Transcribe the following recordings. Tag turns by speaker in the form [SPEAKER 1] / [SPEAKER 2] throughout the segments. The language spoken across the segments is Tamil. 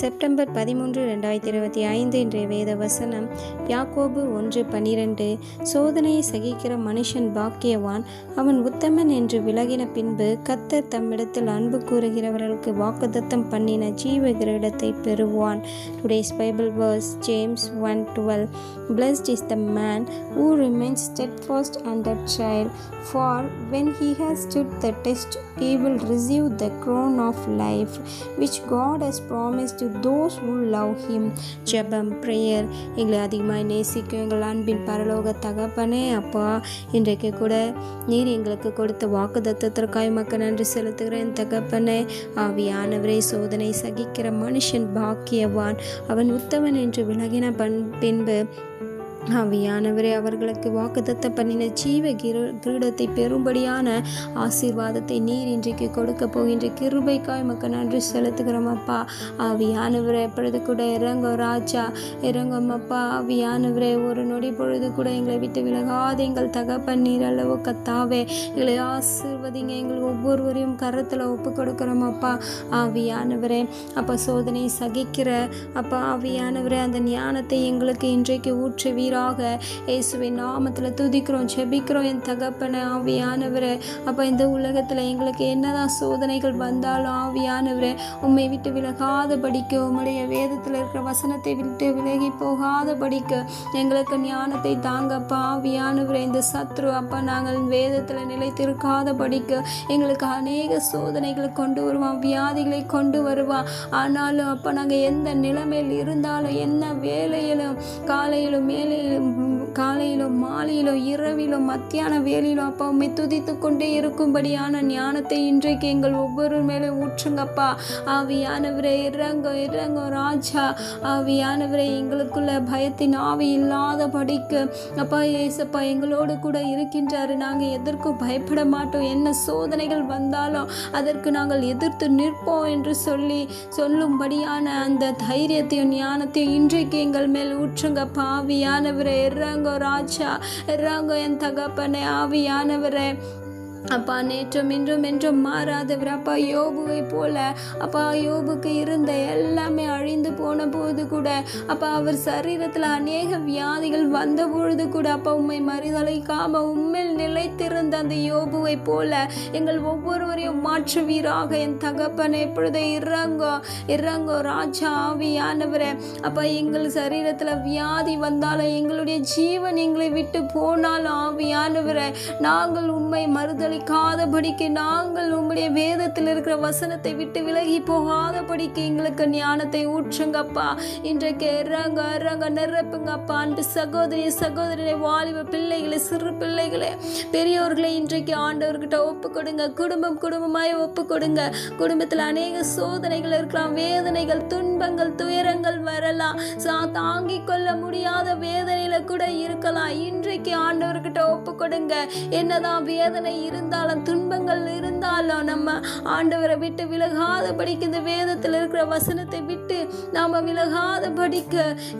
[SPEAKER 1] செப்டம்பர் பதிமூன்று ரெண்டாயிரத்தி இருபத்தி ஐந்து இன்றைய வேத வசனம் யாக்கோபு ஒன்று பனிரெண்டு சோதனையை சகிக்கிற மனுஷன் பாக்கியவான் அவன் உத்தமன் என்று விலகின பின்பு கத்தர் தம்மிடத்தில் அன்பு கூறுகிறவர்களுக்கு வாக்குத்தத்தம் பண்ணின ஜீவ கிரீடத்தை பெறுவான். Today's Bible verse James one twelve blessed is the man who remains steadfast under child for when he has stood the test he will receive the crown of life which God has promised to those who love him. ஜெபம் ப்ரேயர். எங்களை அதிகமாக நேசிக்கும் எங்கள் அன்பின் பரலோக தகப்பனே அப்பா. இன்றைக்கு கூட நீர் எங்களுக்கு கொடுத்த வாக்கு தத்துவத்திற்காய் மக்கள் நன்றி செலுத்துகிறேன் தகப்பனே. ஆவியானவரே சோதனை சகிக்கிற மனுஷன் பாக்கியவான். அவன் உத்தவன் என்று விலகின பண் பின்பு ஆவியானவரே அவர்களுக்கு வாக்குத்தத்த பண்ணின ஜீவ கிரு கிரீடத்தை பெறும்படியான ஆசீர்வாதத்தை நீர் இன்றைக்கு கொடுக்க போகின்ற கிருபைக்காய் மக்கள் நன்றி செலுத்துகிறோம் அப்பா. ஆவியானவரே எப்பொழுது கூட இறங்கோ ராஜா. இறங்கும் அப்பா ஆவியானவரே ஒரு நொடி பொழுது கூட எங்களை விட்டு விலகாது எங்கள் தகப்பன் நீர் அளவு கத்தாவே. எங்களை ஆசீர்வதிங்க எங்கள் ஒவ்வொருவரையும் கரத்தில் ஒப்பு கொடுக்குறோம் அப்பா. ஆவியானவரே அப்பா சோதனை சகிக்கிற அப்பா ஆவியானவரே அந்த ஞானத்தை எங்களுக்கு இன்றைக்கு ஊற்றுவீராக இயேசுவின் நாமத்தில் துதிக்கிறோம் செபிக்கிறோம் என் தகப்பனை ஆவியானவரே அப்போ இந்த உலகத்தில் எங்களுக்கு என்னதான் சோதனைகள் வந்தாலும் ஆவியானவரே உண்மை விட்டு விலகாத படிக்க உம்முடைய வேதத்தில் இருக்கிற வசனத்தை விட்டு விலகி போகாத படிக்க எங்களுக்கு ஞானத்தை தாங்கப்பா ஆவியானவரே. இந்த சத்ரு அப்பா நாங்கள் வேதத்தில் நிலைத்திருக்காத படிக்க எங்களுக்கு அநேக சோதனைகளை கொண்டு வருவான் வியாதிகளை கொண்டு வருவான். ஆனாலும் அப்போ நாங்கள் எந்த நிலைமையில் இருந்தாலும் என்ன வேலையிலும் காலையிலும் மேலே 嗯。காலையிலும் மாலையிலும் இரவிலும் மத்தியான வேலையிலும் அப்பா உண்மை துதித்து கொண்டே இருக்கும்படியான ஞானத்தை இன்றைக்கு எங்கள் ஒவ்வொரு மேலே ஊற்றுங்கப்பா. ஆவியானவரே இறங்க இறங்க ராஜா. ஆவியானவரே எங்களுக்குள்ள பயத்தின் ஆவி இல்லாத படிக்க அப்பா ஏசப்பா எங்களோடு கூட இருக்கின்றாரு. நாங்கள் எதற்கும் பயப்பட மாட்டோம். என்ன சோதனைகள் வந்தாலும் அதற்கு நாங்கள் எதிர்த்து நிற்போம் என்று சொல்லி சொல்லும்படியான அந்த தைரியத்தையும் ஞானத்தையும் இன்றைக்கு எங்கள் மேல் ஊற்றுங்கப்பா. பாவியானவரை இறங்க இறங்கோ ராஜா இறங்கோ என் தகப்பனே ஆவியானவரே. அப்பா நேற்றும் இன்றும் என்றும் மாறாதவர் அப்பா யோபுவை போல அப்பா யோபுக்கு இருந்த எல்லாமே அழிந்து போன போது கூட அப்பா அவர் சரீரத்தில் அநேக வியாதிகள் வந்த பொழுது கூட அப்பா உண்மை மறுதலைக்காம உண்மையில் நிலைத்திருந்த அந்த யோபுவை போல எங்கள் ஒவ்வொருவரையும் மாற்றுவீராக. என் தகப்பனை எப்பொழுது இறங்கோ இறங்கோ ராஜா ஆவியானவரே. அப்பா எங்கள் சரீரத்தில் வியாதி வந்தாலும் எங்களுடைய ஜீவன் எங்களை விட்டு போனாலும் ஆவியானவரே. நாங்கள் உண்மை மறுதளிக்காதபடிக்கு நாங்கள் உம்முடைய வேதத்தில் இருக்கிற வசனத்தை விட்டு விலகி போகாதபடிக்கு எங்களுக்கு ஞானத்தை ஊற்றுங்கப்பா இன்றைக்கு இறங்க இறங்க நிரப்புங்கப்பா அன்று சகோதரி சகோதரனை வாலிப பிள்ளைகளை சிறு பிள்ளைகளை பெரியோர்களை இன்றைக்கு ஆண்டவர்கிட்ட ஒப்பு கொடுங்க குடும்பம் குடும்பமாய் ஒப்பு கொடுங்க குடும்பத்தில் அநேக சோதனைகள் இருக்கலாம் வேதனைகள் துன்பங்கள் துயரங்கள் வரலாம். தாங்கி தாங்கிக் கொள்ள முடியாத வேதனையில கூட இருக்கலாம். இன்றைக்கு ஆண்டவர்கிட்ட ஒப்பு கொடுங்க என்னதான் வேதனை இரு இருந்தாலும் துன்பங்கள் இருந்தாலும் நம்ம ஆண்டவரை விட்டு விலகாத படிக்க இந்த வேதத்தில் இருக்கிற வசனத்தை விட்டு நாம் விலகாத படிக்க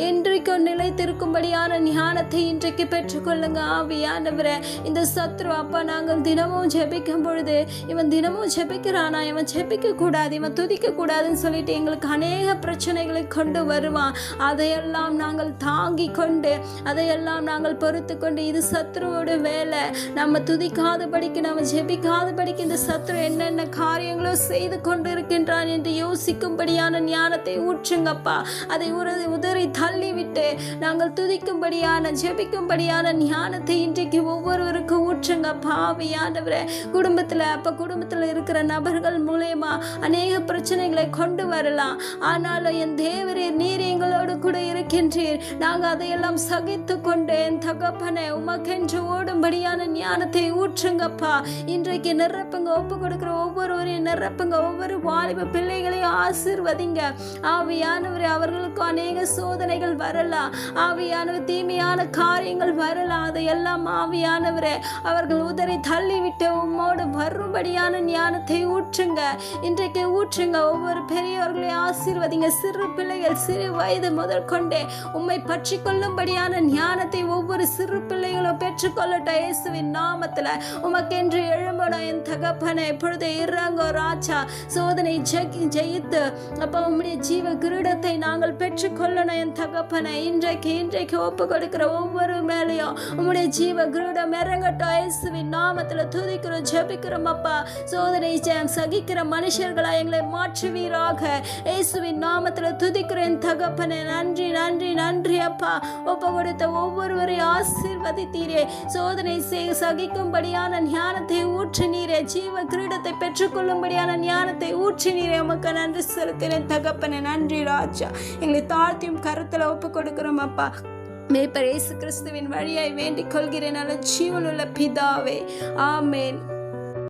[SPEAKER 1] என்றைக்கும் நிலைத்திருக்கும்படியான ஞானத்தை இன்றைக்கு பெற்றுக்கொள்ளுங்க. ஆவியானவரை இந்த சத்ரு அப்பா நாங்கள் தினமும் ஜெபிக்கும் பொழுது இவன் தினமும் ஜெபிக்கிறானா? இவன் ஜெபிக்க கூடாது இவன் துதிக்க கூடாதுன்னு சொல்லிட்டு எங்களுக்கு அநேக பிரச்சனைகளை கொண்டு வருவான். அதையெல்லாம் நாங்கள் தாங்கி கொண்டு அதையெல்லாம் நாங்கள் பொறுத்து கொண்டு இது சத்ருவோட வேலை. நம்ம துதிக்காத படிக்க நம்ம ஜெபிக்காதபடிக்கு இந்த சத்ரு என்னென்ன காரியங்களோ செய்து கொண்டிருக்கின்றான் என்று யோசிக்கும்படியான ஞானத்தை ஊற்றுங்கப்பா. அதை உரதி உதறி தள்ளிவிட்டு நாங்கள் துதிக்கும்படியான ஜெபிக்கும்படியான ஞானத்தை இன்றைக்கு ஒவ்வொருவருக்கும் ஊற்றுங்க பாவியானவரை குடும்பத்தில் அப்போ குடும்பத்தில் இருக்கிற நபர்கள் மூலயமா அநேக பிரச்சனைகளை கொண்டு வரலாம். ஆனாலும் என் தேவரே நீர் எங்களோடு கூட இருக்கின்றீர். நாங்கள் அதையெல்லாம் சகித்து கொண்டு என் தகப்பனை உமக்கென்று ஓடும்படியான ஞானத்தை ஊற்றுங்கப்பா. இன்றைக்கு நிரப்புங்க ஒப்பு கொடுக்குற ஒவ்வொருவரையும் நிரப்புங்க ஒவ்வொரு வாலிப பிள்ளைகளையும் ஆசிர்வதிங்க. ஆவியானவரே அவர்களுக்கு அநேக சோதனைகள் வரலாம். ஆவியானவர் தீமையான காரியங்கள் வரலாம். அதையெல்லாம் ஆவியானவரே அவர்கள் உதறி தள்ளிவிட்டு உம்மோடு வரும்படியான ஞானத்தை ஊற்றுங்க. இன்றைக்கு ஊற்றுங்க ஒவ்வொரு பெரியவர்களையும் ஆசீர்வதிங்க. சிறு பிள்ளைகள் சிறு வயது முதற்கொண்டே உம்மை பற்றி கொள்ளும்படியான ஞானத்தை ஒவ்வொரு சிறு பிள்ளைகளும் பெற்றுக்கொள்ளட்டும். இயேசுவின் நாமத்தில் என்று எழும்பணும் என் தகப்பனை இப்பொழுது இறங்கோ ராஜா. சோதனை ஜெகி ஜெயித்து அப்போ உம்முடைய ஜீவ கிரீடத்தை நாங்கள் பெற்றுக்கொள்ளணும் என் தகப்பனை இன்றைக்கு இன்றைக்கு ஒப்பு கொடுக்கிற ஒவ்வொரு மேலையும் உம்முடைய ஜீவ கிரீடம் இறங்கட்டும். இயேசுவின் நாமத்தில் துதிக்கிறோம் ஜெபிக்கிறோம் அப்பா. சோதனை சகிக்கிற மனுஷர்களா எங்களை மாற்றுவீராக. இயேசுவின் நாமத்தில் துதிக்கிறேன் என் தகப்பனை. நன்றி நன்றி நன்றி அப்பா. ஒப்பு கொடுத்த ஒவ்வொருவரையும் ஆசீர்வதித்தீரே. சோதனை செய் சகிக்கும்படியான ஞானத்தை ஊற்றினீரே ஜீவ கிரீடத்தை பெற்றுக்கொள்ளும்படியான ஞானத்தை ஊற்றி நீரே. உமக்கு நன்றி செலுத்தினேன் தகப்பனே நன்றி ராஜா. எங்களை தாழ்த்தியும் கருத்துல ஒப்பு கொடுக்குறோம் அப்பா. மேய்ப்பர் இயேசு கிறிஸ்துவின் வழியாய் வேண்டிக் கொள்கிறேன் நல்ல ஜீவனுள்ள பிதாவே. ஆமேன்.